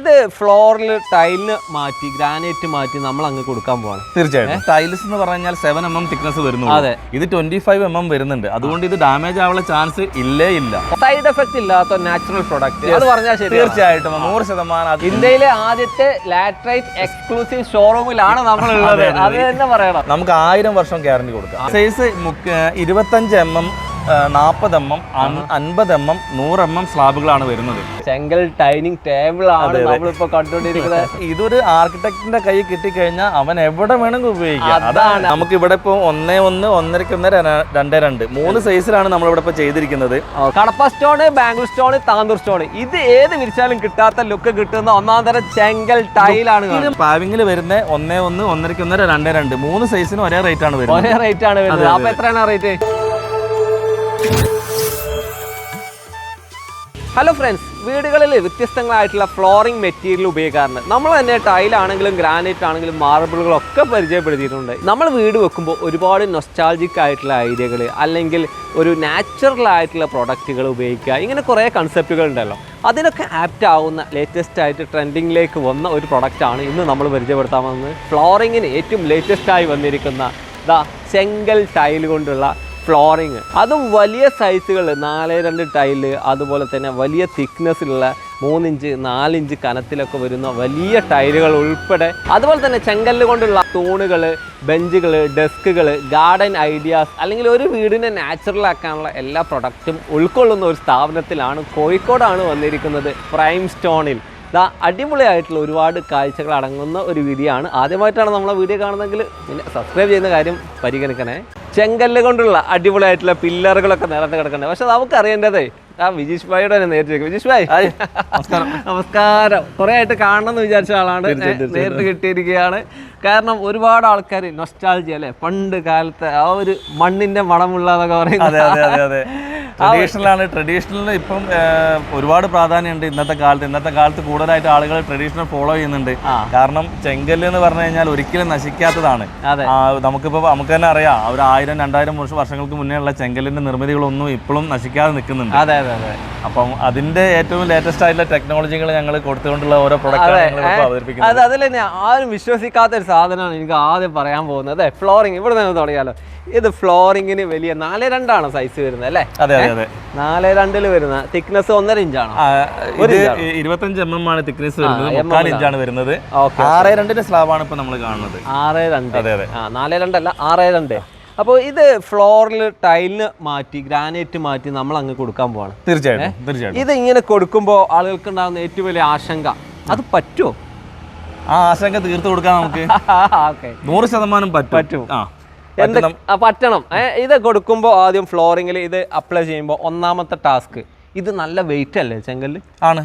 ഇത് ഫ്ലോറിൽ ടൈലിന് മാറ്റി ഗ്രാനൈറ്റ് മാറ്റി നമ്മൾ അങ്ങ് കൊടുക്കാൻ പോകണം തീർച്ചയായിട്ടും. ടൈൽസ് എന്ന് പറഞ്ഞാൽ സെവൻ എം എം തിക്നസ് വരുന്നു അതെ. ഇത് ട്വന്റി ഫൈവ് എം എം വരുന്നുണ്ട്. അതുകൊണ്ട് ഇത് ഡാമേജ് ആവുള്ള ചാൻസ് ഇല്ലേ ഇല്ല. സൈഡ് എഫക്ട് ഇല്ലാത്ത നാച്ചുറൽ പ്രൊഡക്റ്റ് അത് പറഞ്ഞാൽ ശരി തീർച്ചയായിട്ടും. നൂറ് ശതമാനം ഇന്ത്യയിലെ ആദ്യത്തെ ലാറ്ററൈറ്റ് എക്സ്ക്ലൂസീവ് ഷോറൂമിലാണ് നമ്മൾ ഉള്ളത് അത്. തന്നെ പറയണം. നമുക്ക് ആയിരം വർഷം ഗ്യാരണ്ടി കൊടുക്കാം. സൈസ് ഇരുപത്തഞ്ച് എം എം നാൽപ്പത് എം എം അൻപത് എം എം നൂറ് എം എം സ്ലാബുകളാണ് വരുന്നത്. ചെങ്കൽ ഡൈനിങ് ടേബിൾ ആണ് നമ്മളിപ്പോ കണ്ടുകൊണ്ടിരിക്കുന്നത്. ഇതൊരു ആർക്കിടെക്ടിന്റെ കൈ കിട്ടിക്കഴിഞ്ഞാൽ അവൻ എവിടെ വേണമെങ്കിൽ ഉപയോഗിക്കാം. അതാണ്. നമുക്ക് ഇവിടെ ഇപ്പോൾ ഒന്നേ ഒന്ന് ഒന്നരക്ക് ഒന്ന് രണ്ട് രണ്ടേ. മൂന്ന് സൈസിലാണ് നമ്മൾ ഇവിടെ ഇപ്പോൾ ചെയ്തിരിക്കുന്നത്. Cuddapah stone Bangalore stone Tandur stone ഇത് ഏത് വിരിച്ചാലും കിട്ടാത്ത ലുക്ക് കിട്ടുന്ന ഒന്നാം തരം ചെങ്കൽ ടൈലാണ്. പാവിങ്ങിൽ വരുന്ന ഒന്നേ ഒന്ന് ഒന്നരക്ക് ഒന്നര രണ്ടേ രണ്ട്. മൂന്ന് സൈസിന് ഒരേ റേറ്റ് ആണ് വരുന്നത്. ഒരേ റേറ്റ് ആണ് വരുന്നത്. അപ്പൊ എത്രയാണ് റേറ്റ് ഹലോ ഫ്രണ്ട്സ് വീടുകളിൽ വ്യത്യസ്തങ്ങളായിട്ടുള്ള ഫ്ലോറിംഗ് മെറ്റീരിയൽ ഉപയോഗിക്കാറുണ്ട്. നമ്മൾ തന്നെ ടൈലാണെങ്കിലും ഗ്രാനൈറ്റ് ആണെങ്കിലും മാർബിളുകളൊക്കെ പരിചയപ്പെടുത്തിയിട്ടുണ്ട്. നമ്മൾ വീട് വെക്കുമ്പോൾ ഒരുപാട് നൊസ്റ്റാൾജിക് ആയിട്ടുള്ള ഐഡിയകൾ അല്ലെങ്കിൽ ഒരു നാച്ചുറൽ ആയിട്ടുള്ള പ്രൊഡക്റ്റുകൾ ഉപയോഗിക്കുക. ഇങ്ങനെ കുറേ കൺസെപ്റ്റുകൾ ഉണ്ടല്ലോ. അതിനൊക്കെ ആപ്റ്റ് ആവുന്ന ലേറ്റസ്റ്റ് ആയിട്ട് ട്രെൻഡിങ്ങിലേക്ക് വന്ന ഒരു പ്രൊഡക്റ്റാണ് ഇന്ന് നമ്മൾ പരിചയപ്പെടുത്താൻ വന്നത്. ഫ്ലോറിങ്ങിന് ഏറ്റവും ലേറ്റസ്റ്റായി വന്നിരിക്കുന്ന ദ ചെങ്കൽ ടൈൽ കൊണ്ടുള്ള ഫ്ലോറിങ് അതും വലിയ സൈസുകൾ നാല് രണ്ട് ടൈൽ അതുപോലെ തന്നെ വലിയ തിക്നെസ്സിലുള്ള മൂന്നിഞ്ച് നാലിഞ്ച് കനത്തിലൊക്കെ വരുന്ന വലിയ ടൈലുകൾ ഉൾപ്പെടെ. അതുപോലെ തന്നെ ചെങ്കല്ല് കൊണ്ടുള്ള തൂണുകൾ ബെഞ്ചുകൾ ഡെസ്കുകൾ ഗാർഡൻ ഐഡിയാസ് അല്ലെങ്കിൽ ഒരു വീടിനെ നാച്ചുറൽ ആക്കാനുള്ള എല്ലാ പ്രൊഡക്റ്റും ഉൾക്കൊള്ളുന്ന ഒരു സ്ഥാപനത്തിലാണ് കോഴിക്കോടാണ് വന്നിരിക്കുന്നത് പ്രൈം സ്റ്റോണിൽ. ദാ അടിപൊളിയായിട്ടുള്ള ഒരുപാട് കാഴ്ചകൾ അടങ്ങുന്ന ഒരു വീഡിയോ ആണ് ആദ്യമായിട്ടാണ് നമ്മളെ വീഡിയോ കാണുന്നതെങ്കിൽ പിന്നെ സബ്സ്ക്രൈബ് ചെയ്യുന്ന കാര്യം പരിഗണിക്കണേ. ചെങ്കല്ല് കൊണ്ടുള്ള അടിപൊളിയായിട്ടുള്ള പില്ലറുകളൊക്കെ നിറഞ്ഞു കിടക്കണ്ടേ പക്ഷെ നമുക്ക് അറിയേണ്ടതേ ആ വിജീഷ് ഭായിയുടെ തന്നെ നേരിട്ട്. വിജീഷ് ഭായ്. നമസ്കാരം. കുറെ ആയിട്ട് കാണണം എന്ന് വിചാരിച്ച ആളാണ്. നേരിട്ട് കിട്ടിയിരിക്കുകയാണ്. കാരണം ഒരുപാട് ആൾക്കാർ നൊസ്റ്റാൾജി അല്ലെ? പണ്ട് കാലത്തെ ആ ഒരു മണ്ണിന്റെ മണമുള്ള എന്നൊക്കെ പറയുന്നത് അതെ. ട്രഡീഷണലിന് ഇപ്പം ഒരുപാട് പ്രാധാന്യമുണ്ട് ഇന്നത്തെ കാലത്ത്. ഇന്നത്തെ കാലത്ത് കൂടുതലായിട്ട് ആളുകൾ ട്രഡീഷണൽ ഫോളോ ചെയ്യുന്നുണ്ട്. കാരണം ചെങ്കല്ല് എന്ന് പറഞ്ഞു കഴിഞ്ഞാൽ ഒരിക്കലും നശിക്കാത്തതാണ്. നമുക്കിപ്പോൾ നമുക്ക് തന്നെ അറിയാം. ഒരു ആയിരം രണ്ടായിരം വർഷം വർഷങ്ങൾക്ക് മുന്നേ ഉള്ള ചെങ്കല്ലിന്റെ നിർമ്മിതികളൊന്നും ഇപ്പോഴും നശിക്കാതെ നിൽക്കുന്നുണ്ട്. അതെ അതെ അതെ. അപ്പം അതിന്റെ ഏറ്റവും ലേറ്റസ്റ്റ് ആയിട്ടുള്ള ടെക്നോളജികൾ ഞങ്ങൾ കൊടുത്തുകൊണ്ടുള്ള ഓരോ അവതരിപ്പിക്കുന്നത്. അത് അതിൽ തന്നെ ആരും വിശ്വസിക്കാത്ത ഒരു സാധനമാണ് എനിക്ക് ആദ്യം പറയാൻ പോകുന്നത്. അതെ ഫ്ലോറിങ് ഇവിടെ നിന്ന് തുടങ്ങിയാലോ. ഇത് ഫ്ലോറിങ്ങിന് വലിയ നാല് രണ്ടാണ് സൈസ് വരുന്നത് അല്ലേ? അതെ നാല് രണ്ടിൽ വരുന്ന തിക്നെസ് ഒന്നര ഇഞ്ചാണ് ഇത് ഇരുപത്തഞ്ച് എം എം ആണ് തിക്നെസ് വരുന്നത്. മുക്കാൽ ഇഞ്ചാണ് വരുന്നത്. ആറ് രണ്ടിന്റെ സ്ലാബാണ് ഇപ്പൊ നമ്മൾ കാണുന്നത്. ആറ് രണ്ട്. അതെ അതെ. നാല് രണ്ടല്ല ആറ് രണ്ട്. അപ്പോൾ ഇത് ഫ്ലോറിൽ ടൈലിന് മാറ്റി ഗ്രാനൈറ്റ് മാറ്റി നമ്മൾ അങ്ങ് കൊടുക്കാൻ പോവാണ്. തീർച്ചയായിട്ടും തീർച്ചയായിട്ടും. ഇത് ഇങ്ങനെ കൊടുക്കുമ്പോൾ ആളുകൾക്ക് ഉണ്ടാകുന്ന ഏറ്റവും വലിയ ആശങ്ക അത് പറ്റുമോ ആ ആശങ്ക തീർത്തു കൊടുക്കാൻ നമുക്ക്. നൂറ് ശതമാനം പറ്റും. പറ്റും. ആ, പറ്റണം. ഇത് കൊടുക്കുമ്പോൾ ആദ്യം ഫ്ലോറിംഗിൽ ഇത് അപ്ലൈ ചെയ്യുമ്പോൾ ഒന്നാമത്തെ ടാസ്ക് ഇത് നല്ല വെയിറ്റ് അല്ലേ ചെങ്കൽ ആണ്.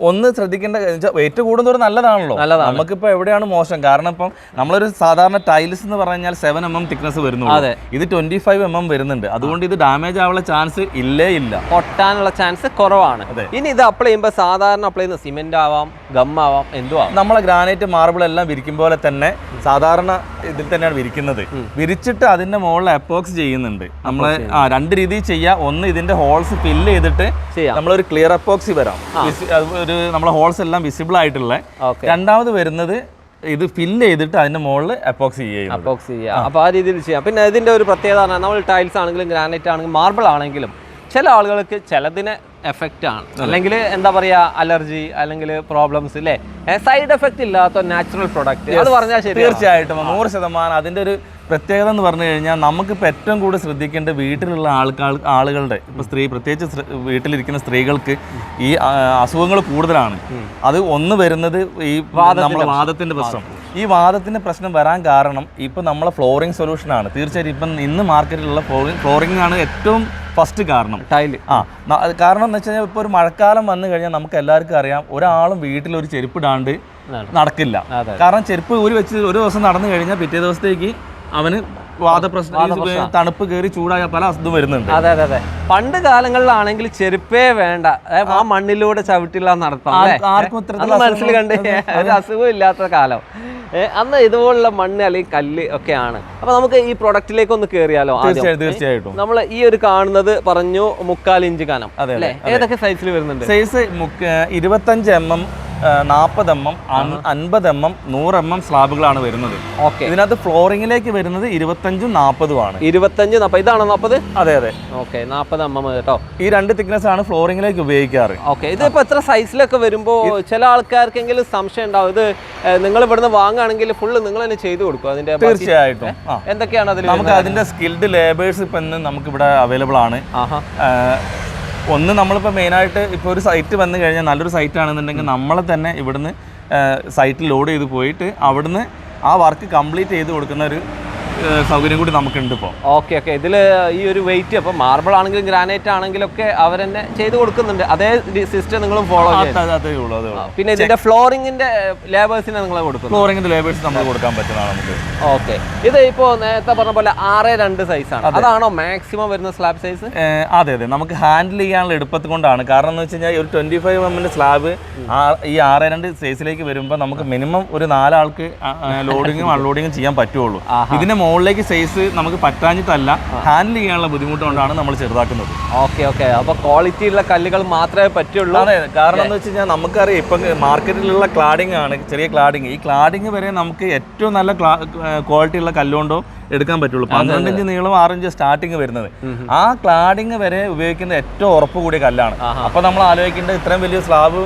ഒന്ന് ശ്രദ്ധിക്കേണ്ട വെയിറ്റ് കൂടുന്നതോറും നല്ലതാണല്ലോ. നല്ലതാണ്. നമുക്കിപ്പോ എവിടെയാണ് മോശം? കാരണം ഇപ്പം നമ്മളൊരു സാധാരണ ടൈൽസ് എന്ന് പറഞ്ഞാൽ സെവൻ എം എം തിക്നസ് വരുന്നു അതെ. ഇത് ട്വന്റി ഫൈവ് എം എം വരുന്നുണ്ട്. അതുകൊണ്ട് ഇത് ഡാമേജ് ആവാനുള്ള ചാൻസ് ഇല്ലേ ഇല്ല. പൊട്ടാനുള്ള ചാൻസ് കുറവാണ്. ഇനി ഇത് അപ്ലൈ ചെയ്യുമ്പോൾ സാധാരണ അപ്ലൈ ചെയ്യുന്ന സിമെന്റ് ആവാം ഗം ആവാം എന്തോ ആവാം. നമ്മളെ ഗ്രാനൈറ്റ് മാർബിൾ എല്ലാം വിരിക്കും പോലെ തന്നെ സാധാരണ ഇതിൽ തന്നെയാണ് വിരിക്കുന്നത്. വിരിച്ചിട്ട് അതിന്റെ മുകളിൽ അപ്പോക്സ് ചെയ്യുന്നുണ്ട്. നമ്മൾ ആ രണ്ട് രീതിയിൽ ചെയ്യാം. ഒന്ന് ഇതിന്റെ ഹോൾസ് ഫില്ല് ചെയ്തിട്ട് ചെയ്യാം. നമ്മളൊരു ക്ലിയർ അപ്പോക്സി വരാം. ഒരു നമ്മളെ ഹോൾസ് എല്ലാം വിസിബിൾ ആയിട്ടുള്ള രണ്ടാമത് വരുന്നത് ഇത് ഫില്ല് ചെയ്തിട്ട് അതിന്റെ മുകളിൽ അപ്പോക്സി ചെയ്യുന്നത്. അപ്പോക്സ് ചെയ്യാം അപ്പോൾ ആ രീതിയിൽ ചെയ്യാം. പിന്നെ ഇതിന്റെ ഒരു പ്രത്യേകത നമ്മൾ ടൈൽസ് ആണെങ്കിലും ഗ്രാനൈറ്റ് ആണെങ്കിലും മാർബിൾ ആണെങ്കിലും ചില ആളുകൾക്ക് ചിലതിന് എഫക്റ്റ് ആണ്. അല്ലെങ്കിൽ എന്താ പറയാ അലർജി അല്ലെങ്കിൽ പ്രോബ്ലംസ് ഇല്ലേ സൈഡ് എഫക്റ്റ് ഇല്ലാത്ത നാച്ചുറൽ പ്രൊഡക്റ്റ് അത് പറഞ്ഞാൽ ശരി തീർച്ചയായിട്ടും. നൂറ് ശതമാനം അതിന്റെ ഒരു പ്രത്യേകത എന്ന് പറഞ്ഞു കഴിഞ്ഞാൽ നമുക്കിപ്പോൾ ഏറ്റവും കൂടുതൽ ശ്രദ്ധിക്കേണ്ട വീട്ടിലുള്ള ആൾക്കാൾ ആളുകളുടെ ഇപ്പോൾ സ്ത്രീ പ്രത്യേകിച്ച് വീട്ടിലിരിക്കുന്ന സ്ത്രീകൾക്ക് ഈ അസുഖങ്ങൾ കൂടുതലാണ്. അത് ഒന്ന് വരുന്നത് ഈ നമ്മുടെ വാദത്തിന്റെ പ്രശ്നം. ഈ വാദത്തിന്റെ പ്രശ്നം വരാൻ കാരണം ഇപ്പോൾ നമ്മളെ ഫ്ലോറിംഗ് സൊല്യൂഷനാണ്. തീർച്ചയായിട്ടും ഇപ്പം ഇന്ന് മാർക്കറ്റിലുള്ള ഫ്ലോറിംഗ് ഫ്ലോറിംഗ് ആണ് ഏറ്റവും ഫസ്റ്റ് കാരണം. ടൈൽ. ആ കാരണം എന്ന് വെച്ച് കഴിഞ്ഞാൽ ഇപ്പോൾ ഒരു മഴക്കാലം വന്നു കഴിഞ്ഞാൽ നമുക്ക് എല്ലാവർക്കും അറിയാം ഒരാളും വീട്ടിൽ ഒരു ചെരുപ്പ് ഇടാണ്ട് നടക്കില്ല. കാരണം ചെരുപ്പ് ഊരി വെച്ച് ഒരു ദിവസം നടന്നു കഴിഞ്ഞാൽ പിറ്റേ ദിവസത്തേക്ക് അവന് വാദപ്രശ്നം തണുപ്പ് കയറി ചൂടായ പല അസുഖം വരുന്നുണ്ട്. അതെ അതെ അതെ. പണ്ട് കാലങ്ങളിലാണെങ്കിൽ ചെരുപ്പേ വേണ്ട. ആ മണ്ണിലൂടെ ചവിട്ടില്ല നടത്താം മനസ്സിൽ കണ്ട് ഒരു അസുഖം ഇല്ലാത്ത കാലം. അന്ന് ഇതുപോലുള്ള മണ്ണ് അല്ലെങ്കിൽ കല്ല് ഒക്കെയാണ് അപ്പൊ നമുക്ക് ഈ പ്രൊഡക്റ്റിലേക്ക് ഒന്ന് കയറിയാലോ തീർച്ചയായിട്ടും നമ്മൾ ഈ ഒരു കാണുന്നത് പറഞ്ഞു മുക്കാൽ ഇഞ്ച് കനം അതെ, അല്ലേ? ഏതൊക്കെ സൈസിൽ വരുന്നുണ്ട്? സൈസ് ഇരുപത്തഞ്ച് എം എം നാൽപ്പത് എം എം അൻപത് എം എം നൂറ് എം എം സ്ലാബുകളാണ് വരുന്നത്. ഓക്കെ. ഇതിനകത്ത് ഫ്ലോറിംഗിലേക്ക് വരുന്നത് ഇരുപത്തഞ്ചും നാൽപ്പതും ആണ് ഇരുപത്തഞ്ച് ഇതാണോ നാൽപ്പത് അതെ അതെ. ഓക്കെ നാൽപ്പത് എം എം കേട്ടോ. ഈ രണ്ട് തിക്നെസ് ആണ് ഫ്ലോറിംഗിലേക്ക് ഉപയോഗിക്കാറ്. ഓക്കെ ഇതിപ്പോ എത്ര സൈസിലൊക്കെ വരുമ്പോൾ ചില ആൾക്കാർക്കെങ്കിലും സംശയം ഉണ്ടാവും. ഇത് നിങ്ങൾ ഇവിടുന്ന് വാങ്ങുകയാണെങ്കിൽ ഫുള്ള് നിങ്ങൾ തന്നെ ചെയ്തു കൊടുക്കും അതിന്റെ തീർച്ചയായിട്ടും. എന്തൊക്കെയാണ് അതിൽ നമുക്ക് അതിന്റെ സ്കിൽഡ് ലേബേഴ്സ് ഇപ്പം നമുക്ക് ഇവിടെ അവൈലബിൾ ആണ്. ഒന്ന് നമ്മളിപ്പോൾ മെയിനായിട്ട് ഇപ്പോൾ ഒരു സൈറ്റ് വന്നു കഴിഞ്ഞാൽ നല്ലൊരു സൈറ്റ് ആണെന്നുണ്ടെങ്കിൽ നമ്മളെ തന്നെ ഇവിടുന്ന് സൈറ്റിൽ ലോഡ് ചെയ്ത് പോയിട്ട് അവിടുന്ന് ആ വർക്ക് കംപ്ലീറ്റ് ചെയ്ത് കൊടുക്കുന്ന ഒരു സൗകര്യം കൂടി നമുക്കുണ്ട് ഇപ്പോൾ ഓക്കെ ഓക്കെ. ഇതിൽ ഈ ഒരു വെയിറ്റ് അപ്പോൾ മാർബിൾ ആണെങ്കിലും ഗ്രാനൈറ്റ് ആണെങ്കിലും ഒക്കെ അവർ തന്നെ ചെയ്ത് കൊടുക്കുന്നുണ്ട്. അതേ സിസ്റ്റം നിങ്ങളും ഫോളോ പിന്നെ ഇതിന്റെ ഫ്ലോറിംഗിന്റെ ലേബേഴ്സിനെ നിങ്ങൾ കൊടുക്കും ഫ്ലോറിംഗിന്റെ ലേബേഴ്സ് നമ്മൾ കൊടുക്കാൻ പറ്റുന്നതാണ് നമുക്ക്. ഓക്കെ. ഇത് ഇപ്പോ നേരത്തെ പറഞ്ഞ പോലെ ആറ് രണ്ട് സൈസ് ആണ്. അതാണോ മാക്സിമം വരുന്ന സ്ലാബ് സൈസ് അതെ അതെ. നമുക്ക് ഹാൻഡിൽ ചെയ്യാനുള്ള എളുപ്പത്തിൽ കൊണ്ടാണ്. കാരണം എന്ന് വെച്ച് കഴിഞ്ഞാൽ ഒരു ട്വന്റി ഫൈവ് എമ്മിന്റെ സ്ലാബ് ഈ ആറ് രണ്ട് സൈസിലേക്ക് വരുമ്പോൾ നമുക്ക് മിനിമം ഒരു നാലാൾക്ക് ലോഡിങ്ങും അൺലോഡിങ്ങും ചെയ്യാൻ പറ്റുള്ളൂ. ഇതിന്റെ മുകളിലേക്ക് സൈസ് നമുക്ക് പറ്റാഞ്ഞിട്ടല്ല ഹാൻഡിൽ ചെയ്യാനുള്ള ബുദ്ധിമുട്ട് കൊണ്ടാണ് നമ്മൾ ചെറുതാക്കുന്നത്. ഓക്കെ ഓക്കെ അപ്പൊ ക്വാളിറ്റി ഉള്ള കല്ലുകൾ മാത്രമേ പറ്റുള്ളൂ? അതെ കാരണം എന്ന് വെച്ച് കഴിഞ്ഞാൽ നമുക്കറിയാം ഇപ്പം മാർക്കറ്റിലുള്ള ക്ലാഡിംഗ് ആണ് ചെറിയ ക്ലാഡിംഗ് ഈ ക്ലാഡിംഗ് വരെ നമുക്ക് ഏറ്റവും നല്ല ക്വാളിറ്റി ഉള്ള കല്ലുകൊണ്ടോ എടുക്കാൻ പറ്റുള്ളൂ. പന്ത്രണ്ട് ഇഞ്ച് നീളം ആറിഞ്ച് സ്റ്റാർട്ടിങ് വരുന്നത്. ആ ക്ലാഡിംഗ് വരെ ഉപയോഗിക്കുന്ന ഏറ്റവും ഉറപ്പ് കൂടിയ കല്ലാണ്. അപ്പൊ നമ്മൾ ആലോചിക്കേണ്ടത് ഇത്രയും വലിയ സ്ലാബ്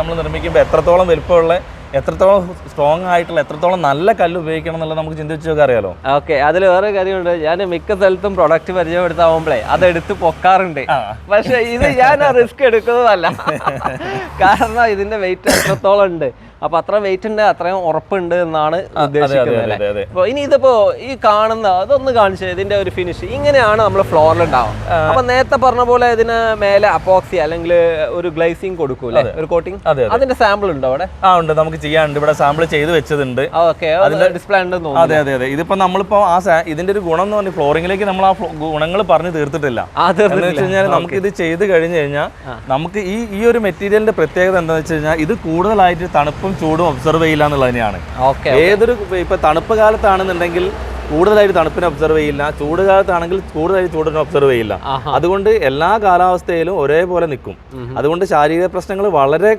നമ്മൾ നിർമ്മിക്കുമ്പോൾ എത്രത്തോളം വലുപ്പമുള്ള എത്രത്തോളം സ്ട്രോങ് ആയിട്ടുള്ള എത്രത്തോളം നല്ല കല്ല് ഉപയോഗിക്കണം എന്നുള്ളത് നമുക്ക് ചിന്തിച്ചു നോക്കാൻ അറിയാലോ ഓക്കെ അതിൽ വേറെ കാര്യമുണ്ട്. ഞാൻ മിക്ക സ്ഥലത്തും പ്രൊഡക്റ്റ് പരിചയപ്പെടുത്താവുമ്പോഴേ അതെടുത്ത് പൊക്കാറുണ്ട്. ആ. പക്ഷെ ഇത് ഞാൻ റിസ്ക് എടുക്കുന്നതല്ല. കാരണം ഇതിന്റെ വെയിറ്റ് എത്രത്തോളം ഉണ്ട്. അപ്പൊ അത്ര വെയിറ്റ് ഉണ്ട് അത്രയും ഉറപ്പുണ്ട് എന്നാണ് ഉദ്ദേശിക്കുന്നത്. അപ്പൊ ഇനി ഇതിപ്പോ ഈ കാണുന്ന അതൊന്ന് കാണിച്ചത് ഇതിന്റെ ഒരു ഫിനിഷ് ഇങ്ങനെയാണ് നമ്മൾ ഫ്ലോറിൽ ഉണ്ടാവും അപ്പൊ നേരത്തെ പറഞ്ഞ പോലെ ഇതിന് മേലെ അപ്പോക്സി അല്ലെങ്കിൽ ഒരു ഗ്ലൈസിങ് കൊടുക്കൂലേ ഒരു കോട്ടിങ് അതെ, അതെ. അതിന്റെ സാമ്പിൾ ഉണ്ടോ അവിടെ? ആ ഉണ്ട്. നമുക്ക് ചെയ്യാനുണ്ട്. ഇവിടെ സാമ്പിൾ ചെയ്ത് വെച്ചതുണ്ട്. ഓക്കെ ഡിസ്പ്ലേ ഉണ്ടെന്ന് അതെ അതെ അതെ. ഇതിപ്പോ നമ്മളിപ്പോ ആ ഇതിന്റെ ഒരു ഗുണം എന്ന് പറഞ്ഞാൽ ഫ്ലോറിംഗിലേക്ക് നമ്മൾ ആ ഗുണങ്ങൾ പറഞ്ഞു തീർത്തിട്ടില്ല. എന്ന് തീർന്നിട്ടില്ല. വെച്ച് കഴിഞ്ഞാൽ നമുക്ക് ഇത് ചെയ്ത് കഴിഞ്ഞു കഴിഞ്ഞാൽ നമുക്ക് ഈ ഈ ഒരു മെറ്റീരിയലിന്റെ പ്രത്യേകത എന്താണെന്ന് വെച്ച് കഴിഞ്ഞാൽ ഇത് കൂടുതലായിട്ട് തണുപ്പും ചൂടും ഒബ്സർവ് ചെയ്യില്ല എന്നുള്ളത് തന്നെയാണ്. ഓക്കെ ഏതൊരു ഇപ്പൊ തണുപ്പ് കാലത്താണെന്നുണ്ടെങ്കിൽ കൂടുതലായിട്ട് തണുപ്പിനെ ഒബ്സർവ് ചെയ്യില്ല. ചൂട് കാലത്താണെങ്കിൽ കൂടുതലായിട്ട് ചൂടിനെ ഒബ്സർവ് ചെയ്യില്ല. അതുകൊണ്ട് എല്ലാ കാലാവസ്ഥയിലും ഒരേപോലെ നിൽക്കും. അതുകൊണ്ട് ശാരീരിക പ്രശ്നങ്ങൾ വളരെ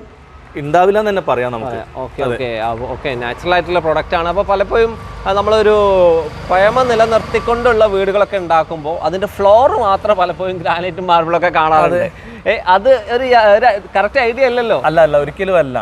ഉണ്ടാവില്ല എന്ന് തന്നെ പറയാം നമുക്ക്. ഓക്കെ ഓക്കെ ഓക്കെ നാച്ചുറൽ ആയിട്ടുള്ള പ്രൊഡക്റ്റ് ആണ്. അപ്പോൾ പലപ്പോഴും നമ്മളൊരു പഴമ നിലനിർത്തിക്കൊണ്ടുള്ള വീടുകളൊക്കെ ഉണ്ടാക്കുമ്പോൾ അതിന്റെ ഫ്ലോർ മാത്രം പലപ്പോഴും ഗ്രാനൈറ്റും മാർബിളൊക്കെ കാണാറുണ്ട്. അത് ഒരു കറക്റ്റ് ഐഡിയ അല്ലല്ലോ? അല്ല അല്ല ഒരിക്കലും അല്ല.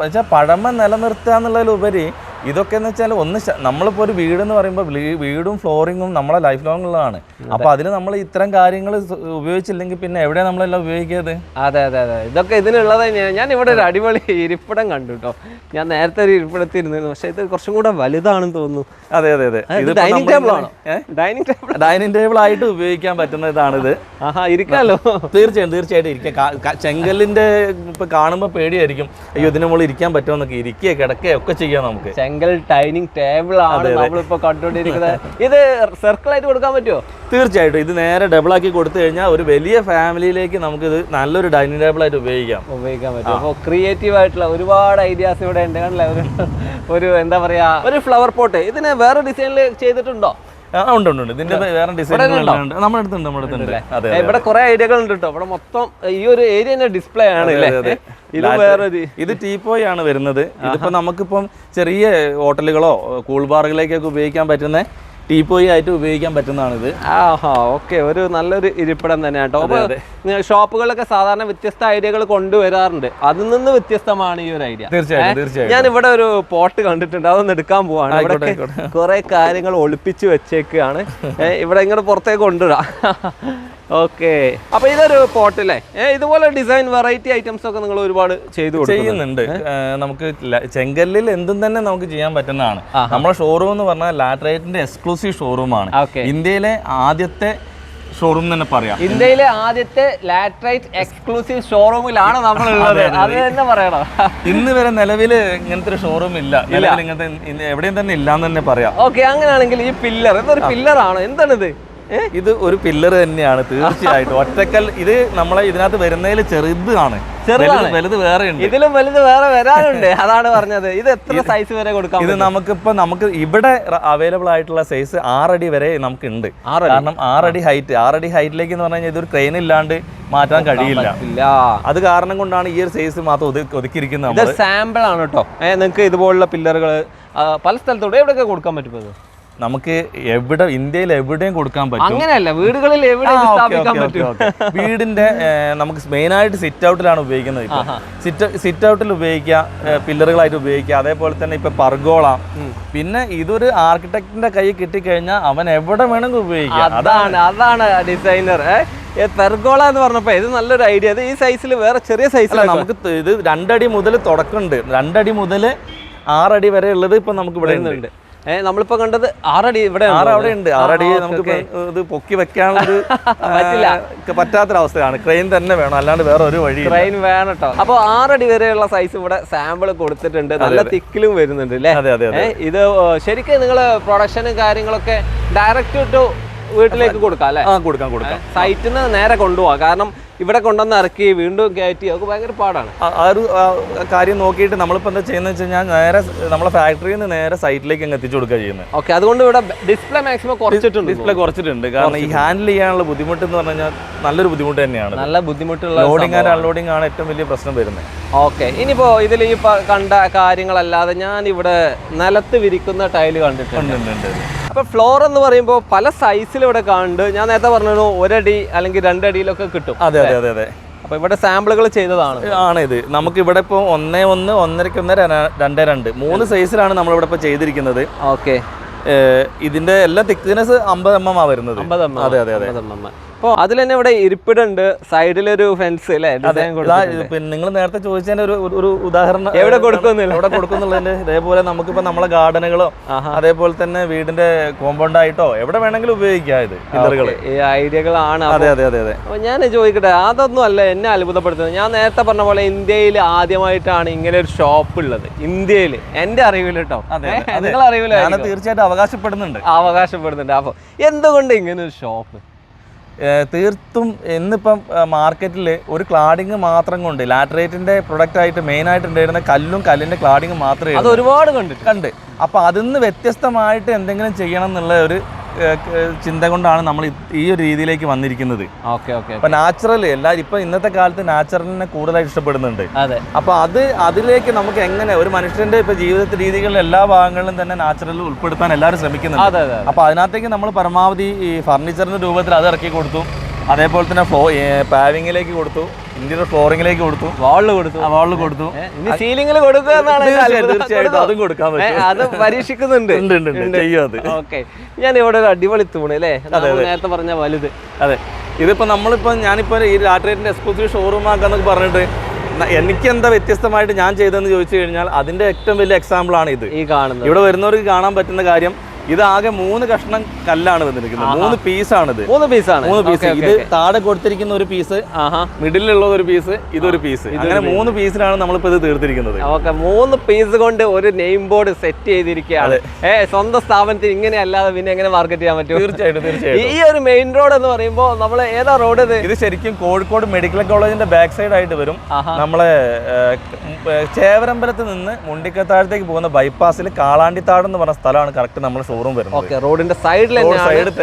വെച്ചാൽ പഴമ നിലനിർത്തുക എന്നുള്ളതിലുപരി ഇതൊക്കെ എന്ന് വെച്ചാൽ ഒന്ന് നമ്മളിപ്പോ നമ്മളിപ്പോൾ ഒരു വീട് എന്ന് പറയുമ്പോൾ വീടും ഫ്ലോറിങ്ങും നമ്മളെ ലൈഫ് ലോങ് ഉള്ളതാണ്. അപ്പോൾ അതിന് നമ്മൾ ഇത്തരം കാര്യങ്ങൾ ഉപയോഗിച്ചില്ലെങ്കിൽ പിന്നെ എവിടെയാണ് നമ്മളെല്ലാം ഉപയോഗിക്കുന്നത് അതെ അതെ അതെ. ഇതൊക്കെ ഇതിനുള്ളത് തന്നെയാണ് ഞാൻ ഇവിടെ ഒരു അടിപൊളി ഇരിപ്പിടം കണ്ടു കേട്ടോ ഞാൻ നേരത്തെ ഒരു ഇരിപ്പിടത്തിരുന്നു പക്ഷെ ഇത് കുറച്ചും കൂടെ വലുതാണെന്ന് തോന്നുന്നു. അതെ അതെ അതെ. ഇത് ഡൈനിങ് ടേബിൾ ആണോ? ഡൈനിങ് ടേബിൾ ഡൈനിങ് ടേബിൾ ആയിട്ട് ഉപയോഗിക്കാൻ പറ്റുന്ന ഇതാണിത്. ആഹാ ഇരിക്കാലോ? തീർച്ചയായും തീർച്ചയായിട്ടും ഇരിക്കാം. ചെങ്കല്ലിന്റെ ഇപ്പൊ കാണുമ്പോൾ പേടിയായിരിക്കും. അയ്യോ ഇതിന് മുകളിൽ ഇരിക്കാൻ പറ്റുമെന്നൊക്കെ ഇരിക്കുക കിടക്കുക ഒക്കെ ചെയ്യാം നമുക്ക്. ചെങ്കൽ ഡൈനിങ് ടേബിൾ ആണ് നമ്മളിപ്പോ കണ്ടുകൊണ്ടിരിക്കുന്നത്. ഇത് സർക്കിൾ ആയിട്ട് കൊടുക്കാൻ പറ്റുമോ തീർച്ചയായിട്ടും. ഇത് നേരെ ഡബിൾ ആക്കി കൊടുത്തു കഴിഞ്ഞാൽ ഒരു വലിയ ഫാമിലിയിലേക്ക് നമുക്ക് ഇത് നല്ലൊരു ഡൈനിങ് ടേബിൾ ആയിട്ട് ഉപയോഗിക്കാം. ഉപയോഗിക്കാൻ പറ്റും. അപ്പോൾ ക്രിയേറ്റീവ് ആയിട്ടുള്ള ഒരുപാട് ഐഡിയാസ് ഇവിടെ ഉണ്ട്. കണ്ടില്ലേ? ഒരു ഒരു എന്താ പറയാ ഒരു ഫ്ലവർ പോട്ട് ഇതിന് വേറെ ഡിസൈനിൽ ചെയ്തിട്ടുണ്ടോ? ഉണ്ട് ഉണ്ട് ഉണ്ട്. ഇതിന്റെ വേറെ ഡിസൈനുകളുണ്ട് നമ്മുടെ അടുത്തുണ്ട് നമ്മുടെ അടുത്തുണ്ട്. അതെ ഇവിടെ കുറെ ഐഡിയകൾ ഉണ്ട് കേട്ടോ. ഇവിടെ മൊത്തം ഈ ഒരു ഏരിയ തന്നെ ഡിസ്പ്ലേ ആണ് ഇത് വേറൊരു ഇത് ടീപ്പോയ് ആണ് വരുന്നത്. ഇതിപ്പോ നമുക്കിപ്പം ചെറിയ ഹോട്ടലുകളോ കൂൾ ബാറുകളിലേക്കൊക്കെ ഉപയോഗിക്കാൻ പറ്റുന്ന ടീപ്പോയി ആയിട്ട് ഉപയോഗിക്കാൻ പറ്റുന്നതാണ് ഇത് ആഹാ ഓക്കെ ഒരു നല്ലൊരു ഇരിപ്പിടം തന്നെ കേട്ടോ. അപ്പൊ ഷോപ്പുകളൊക്കെ സാധാരണ വ്യത്യസ്ത ഐഡിയകൾ കൊണ്ടുവരാറുണ്ട് അതിൽ നിന്ന് വ്യത്യസ്തമാണ് ഈ ഒരു ഐഡിയ. തീർച്ചയായും ഞാൻ ഇവിടെ ഒരു പോട്ട് കണ്ടിട്ടുണ്ട്. അതൊന്ന് എടുക്കാൻ പോവാണ്. ഇവിടെ കുറെ കാര്യങ്ങൾ ഒളിപ്പിച്ച് വെച്ചേക്കാണ്. ഇവിടെ ഇങ്ങോട്ട് പുറത്തേക്ക് കൊണ്ടുവരാം. ഓക്കെ. അപ്പൊ ഇതൊരു പോട്ടല്ലേ ഇതുപോലെ ഡിസൈൻ വെറൈറ്റി ഐറ്റംസ് ഒക്കെ നിങ്ങൾ ഒരുപാട് ചെയ്തു ചെയ്യുന്നുണ്ട്. നമുക്ക് ചെങ്കല്ലിൽ എന്തും തന്നെ നമുക്ക് ചെയ്യാൻ പറ്റുന്നതാണ്. നമ്മുടെ ഷോറൂം എന്ന് പറഞ്ഞാൽ ലാറ്ററേറ്റിന്റെ എക്സ്ക്ലൂസീവ് ഷോറൂമാണ്. ഓക്കെ. ഇന്ത്യയിലെ ആദ്യത്തെ ഷോറൂം തന്നെ പറയാം. ഇന്ത്യയിലെ ആദ്യത്തെ ലാറ്ററൈറ്റ് എക്സ്ക്ലൂസീവ് ഷോറൂമിലാണ് നമ്മൾ ഉള്ളത് അത് തന്നെ പറയണം. ഇന്ന് വരെ നിലവിൽ ഇങ്ങനത്തെ ഒരു ഷോറൂം ഇല്ല. ഇങ്ങനത്തെ എവിടെയും തന്നെ ഇല്ലാന്ന് തന്നെ പറയാം. ഓക്കെ അങ്ങനെയാണെങ്കിൽ ഈ പില്ലർ ഇതൊരു പില്ലറാണ്. എന്താണിത്? ഇത് ഒരു പില്ലർ തന്നെയാണ്. തീർച്ചയായിട്ടും. ഒറ്റക്കൽ ഇത് നമ്മളെ ഇതിനകത്ത് വരുന്നതിൽ ചെറുതാണ്. വലുത് വേറെ ഉണ്ട്. ഇതിലും വലുത് വേറെ വരാനുണ്ട് അതാണ് പറഞ്ഞത്. ഇത് എത്ര സൈസ് വരെ കൊടുക്കാം ഇത് നമുക്കിപ്പോ നമുക്ക് ഇവിടെ അവൈലബിൾ ആയിട്ടുള്ള സൈസ് ആറടി വരെ നമുക്ക് ഉണ്ട്? കാരണം ആറടി ഹൈറ്റ് ആറടി ഹൈറ്റിലേക്ക് എന്ന് പറഞ്ഞു കഴിഞ്ഞാൽ ഇതൊരു ട്രെയിൻ ഇല്ലാണ്ട് മാറ്റാൻ കഴിയില്ല. അത് കാരണം കൊണ്ടാണ് ഈ ഒരു സൈസ് മാത്രം ഒതുക്കി ഒതുക്കിയിരിക്കുന്നത് സാമ്പിൾ ആണ് കേട്ടോ നിങ്ങൾക്ക് ഇതുപോലുള്ള പില്ലറുകൾ പല സ്ഥലത്തോടെ എവിടെയൊക്കെ കൊടുക്കാൻ പറ്റും ഇത്? നമുക്ക് എവിടെ ഇന്ത്യയിൽ എവിടെയും കൊടുക്കാൻ പറ്റും. അങ്ങനെയല്ല വീടുകളിൽ എവിടെ. വീടിന്റെ നമുക്ക് മെയിൻ ആയിട്ട് സിറ്റ് ഔട്ടിലാണ് ഉപയോഗിക്കുന്നത് സിറ്റ് സിറ്റ് ഔട്ടിൽ ഉപയോഗിക്കാം പില്ലറുകളായിട്ട് ഉപയോഗിക്കാം അതേപോലെ തന്നെ ഇപ്പൊ പർഗോള. പിന്നെ ഇതൊരു ആർക്കിടെക്ടിന്റെ കൈ കിട്ടിക്കഴിഞ്ഞാൽ അവൻ എവിടെ വേണമെങ്കിൽ ഉപയോഗിക്കാം. അതാണ് അതാണ്. ഡിസൈനർ പെർഗോള എന്ന് പറഞ്ഞപ്പോ ഇത് നല്ലൊരു ഐഡിയ ഇത് ഈ സൈസിൽ വേറെ ചെറിയ സൈസിൽ നമുക്ക് ഇത് രണ്ടടി മുതൽ തുടക്കമുണ്ട് രണ്ടടി മുതൽ ആറടി വരെ ഉള്ളത് ഇപ്പൊ നമുക്ക് ഇവിടെ ഉണ്ട്. നമ്മളിപ്പോ കണ്ടത് ആറടി ഇവിടെ ആറ് അവിടെ ഉണ്ട് ആറടി നമുക്ക് ഇത് പൊക്കി വെക്കാനുള്ളൊരു പറ്റില്ല. പറ്റാത്തൊരവസ്ഥയാണ്. ക്രെയിൻ തന്നെ വേണം. അല്ലാണ്ട് വേറെ ഒരു വഴി ക്രെയിൻ വേണം കേട്ടോ. അപ്പൊ ആറടി വരെയുള്ള സൈസ് ഇവിടെ സാമ്പിൾ കൊടുത്തിട്ടുണ്ട്. നല്ല തിക്കിലും വരുന്നുണ്ട് അല്ലേ അതെ അതെ അതെ ഇത് ശരിക്കും നിങ്ങൾ പ്രൊഡക്ഷനും കാര്യങ്ങളൊക്കെ ഡയറക്റ്റ് ടു വീട്ടിലേക്ക് കൊടുക്കാം അല്ലേ? ആ കൊടുക്കാം കൊടുക്കാം. സൈറ്റിൽ നിന്ന് നേരെ കൊണ്ടുപോകാം കാരണം ഇവിടെ കൊണ്ടുവന്ന് ഇറക്കി വീണ്ടും കയറ്റി ഒക്കെ ഭയങ്കര പാടാണ്. ആ ഒരു കാര്യം നോക്കിയിട്ട് നമ്മളിപ്പോൾ എന്താ ചെയ്യുന്നത് വെച്ച് കഴിഞ്ഞാൽ നേരെ നമ്മളെ ഫാക്ടറിയിൽ നിന്ന് നേരെ സൈറ്റിലേക്ക് അങ്ങ് എത്തിച്ചു കൊടുക്കുക ചെയ്യുന്നത് ഓക്കെ അതുകൊണ്ട് ഇവിടെ ഡിസ്പ്ലേ മാക്സിമം കുറച്ചിട്ടുണ്ട് ഡിസ്പ്ലേ കുറച്ചിട്ടുണ്ട്. കാരണം ഈ ഹാൻഡിൽ ചെയ്യാനുള്ള ബുദ്ധിമുട്ട് എന്ന് പറഞ്ഞു കഴിഞ്ഞാൽ നല്ലൊരു ബുദ്ധിമുട്ട് തന്നെയാണ്. നല്ല ബുദ്ധിമുട്ടുള്ള ലോഡിങ് ആൻഡ് അൺലോഡിങ് ആണ് ഏറ്റവും വലിയ പ്രശ്നം വരുന്നത് ഓക്കെ ഇനിയിപ്പോ ഇതിൽ ഈ കണ്ട കാര്യങ്ങളല്ലാതെ ഞാൻ ഇവിടെ നിലത്ത് വിരിക്കുന്ന ടൈൽ കണ്ടിട്ടുണ്ട്. ഉണ്ട്, ഉണ്ട്, ഉണ്ട്. അപ്പൊ ഫ്ലോർ എന്ന് പറയുമ്പോൾ പല സൈസിൽ ഇവിടെ കാണുന്നുണ്ട്. ഞാൻ നേരത്തെ പറഞ്ഞു ഒരടി അല്ലെങ്കിൽ രണ്ടടിയിലൊക്കെ കിട്ടും. അതെ അതെ അതെ അതെ. അപ്പൊ ഇവിടെ സാമ്പിളുകൾ ചെയ്തതാണ്. ആണ് ഇത്. നമുക്ക് ഇവിടെ ഇപ്പോൾ ഒന്നേ ഒന്ന് ഒന്നരയ്ക്ക് ഒന്ന് രണ്ട് രണ്ട്. മൂന്ന് സൈസിലാണ് നമ്മൾ ഇവിടെ ഇപ്പോൾ ചെയ്തിരിക്കുന്നത്. ഓക്കെ ഇതിന്റെ എല്ലാ തിക്നെസ് അമ്പത് എം എം ആ വരുന്നത്. അമ്പത് എം അതെ അതെ അതെ. അപ്പോൾ അതിൽ തന്നെ ഇവിടെ ഇരിപ്പിടുണ്ട് സൈഡിലൊരു ഫെൻസ് അല്ലേ പിന്നെ നിങ്ങൾ നേരത്തെ ചോദിച്ചതിന്റെ ഒരു ഒരു- ഉദാഹരണം എവിടെ കൊടുക്കുന്നില്ല എവിടെ കൊടുക്കുന്നുള്ളതിന്റെ ഇതേപോലെ നമുക്കിപ്പോ നമ്മളെ ഗാർഡനുകളോ അതേപോലെ തന്നെ വീടിന്റെ കോമ്പൗണ്ട് ആയിട്ടോ എവിടെ വേണമെങ്കിലും ഉപയോഗിക്കാം ഇത് ഈ ഐഡിയകളാണ് അതെ അതെ അതെ അതെ. ഞാൻ ചോദിക്കട്ടെ അതൊന്നും അല്ല എന്നെ അത്ഭുതപ്പെടുത്തുന്നത്. ഞാൻ നേരത്തെ പറഞ്ഞ പോലെ ഇന്ത്യയിൽ ആദ്യമായിട്ടാണ് ഇങ്ങനെ ഒരു ഷോപ്പ് ഉള്ളത്. ഇന്ത്യയിൽ. എന്റെ അറിവിൽ കേട്ടോ. നിങ്ങളെ ഞാൻ അറിവിലായിരിക്കും തീർച്ചയായിട്ടും അവകാശപ്പെടുന്നുണ്ട്. അവകാശപ്പെടുന്നുണ്ട്. അപ്പൊ എന്തുകൊണ്ട് ഇങ്ങനെ ഒരു ഷോപ്പ് തീർത്തും ഇന്നിപ്പം മാർക്കറ്റിൽ ഒരു ക്ലാഡിങ് മാത്രം കൊണ്ട് ലാറ്ററേറ്റിന്റെ പ്രൊഡക്റ്റ് ആയിട്ട് മെയിൻ ആയിട്ട് ഉണ്ടായിരുന്ന കല്ലും കല്ലിന്റെ ക്ലാഡിങ് മാത്രമേ അത് ഒരുപാട് കണ്ടിട്ട് കണ്ട്. അപ്പോൾ അതിൽ നിന്ന് വ്യത്യസ്തമായിട്ട് എന്തെങ്കിലും ചെയ്യണം എന്നുള്ള ഒരു ചിന്ത കൊണ്ടാണ് നമ്മൾ ഈ ഒരു രീതിയിലേക്ക് വന്നിരിക്കുന്നത്. ഓക്കെ ഓക്കെ അപ്പൊ നാച്ചുറൽ എല്ലാ ഇപ്പൊ ഇന്നത്തെ കാലത്ത് നാച്ചുറലിനെ കൂടുതലായിട്ട് ഇഷ്ടപ്പെടുന്നുണ്ട്. അതെ. അപ്പൊ അത് അതിലേക്ക് നമുക്ക് എങ്ങനെ ഒരു മനുഷ്യന്റെ ഇപ്പൊ ജീവിത രീതികളിൽ എല്ലാ ഭാഗങ്ങളിലും തന്നെ നാച്ചുറൽ ഉൾപ്പെടുത്താൻ എല്ലാവരും ശ്രമിക്കുന്നുണ്ട്. അതെ അതെ അപ്പൊ അതിനകത്തേക്ക് നമ്മൾ പരമാവധി ഈ ഫർണിച്ചറിന്റെ രൂപത്തിൽ അത് ഇറക്കി കൊടുത്തു. അതേപോലെ തന്നെ ഫ്ലോ പാവിങ്ങിലേക്ക് കൊടുത്തു ഇന്റീരിയർ ഫ്ലോറിംഗിലേക്ക് കൊടുത്തു. വാളിൽ കൊടുത്തു. വാളിൽ കൊടുത്തു. ഇനി സീലിംഗിൽ കൊടുക്കുക എന്നാണ് തീർച്ചയായിട്ടും അതും കൊടുക്കാൻ പറ്റും. അത് പരീക്ഷിക്കുന്നുണ്ട്. ചെയ്യും അത്. ഓക്കെ. ഞാൻ ഇവിടെ ഒരു അടിപൊളി തൂണ് അല്ലേ? നേരത്തെ പറഞ്ഞ വലുത്. അതെ. ഇതിപ്പോ നമ്മളിപ്പോ ഞാനിപ്പോ ഈ ലാറ്ററേറ്റിന്റെ എക്സ്ക്ലൂസീവ് ഷോറൂം ആക്കാന്നൊക്കെ പറഞ്ഞിട്ട് എനിക്ക് എന്താ വ്യത്യസ്തമായിട്ട് ഞാൻ ചെയ്തതെന്ന് ചോദിച്ചു കഴിഞ്ഞാൽ അതിന്റെ ഏറ്റവും വലിയ എക്സാമ്പിൾ ആണ് ഇത്. ഈ കാണുന്നത്. ഇവിടെ വരുന്നവർക്ക് കാണാൻ പറ്റുന്ന കാര്യം ഇത് ആകെ മൂന്ന് കഷ്ണം കല്ലാണ് വന്നിരിക്കുന്നത് മൂന്ന് പീസാണിത്. മൂന്ന് പീസാണ്. മൂന്ന് പീസ്. ഇത് താഴെ കൊടുത്തിരിക്കുന്ന ഒരു പീസ് മിഡിലുള്ള ഒരു പീസ് ഇതൊരു പീസ്. അങ്ങനെ മൂന്ന് പീസിലാണ് നമ്മളിപ്പോ ഇത് തീർത്തിരിക്കുന്നത്. ഓക്കെ മൂന്ന് പീസ് കൊണ്ട് ഒരു നെയിം ബോർഡ് സെറ്റ് ചെയ്തിരിക്കുകയാണ്. ഏ സ്വന്തം സ്ഥാപനത്തിൽ ഇങ്ങനെ അല്ലാതെ പിന്നെ എങ്ങനെ മാർക്കറ്റ് ചെയ്യാൻ പറ്റും? തീർച്ചയായിട്ടും തീർച്ചയായിട്ടും. ഈ ഒരു മെയിൻ റോഡ് എന്ന് പറയുമ്പോൾ നമ്മൾ ഏതാ റോഡ് ഇത്? ഇത് ശരിക്കും കോഴിക്കോട് മെഡിക്കൽ കോളേജിന്റെ ബാക്ക് സൈഡ് ആയിട്ട് വരും. നമ്മളെ ചേവരമ്പലത്ത് നിന്ന് മുണ്ടിക്കത്താഴത്തേക്ക് പോകുന്ന ബൈപ്പാസിൽ കാളാണ്ടിത്താഴം എന്ന് പറഞ്ഞ സ്ഥലമാണ് കറക്റ്റ് നമ്മുടെ ഷോറൂം വരുന്നത്. ഓക്കെ റോഡിന്റെ സൈഡിൽ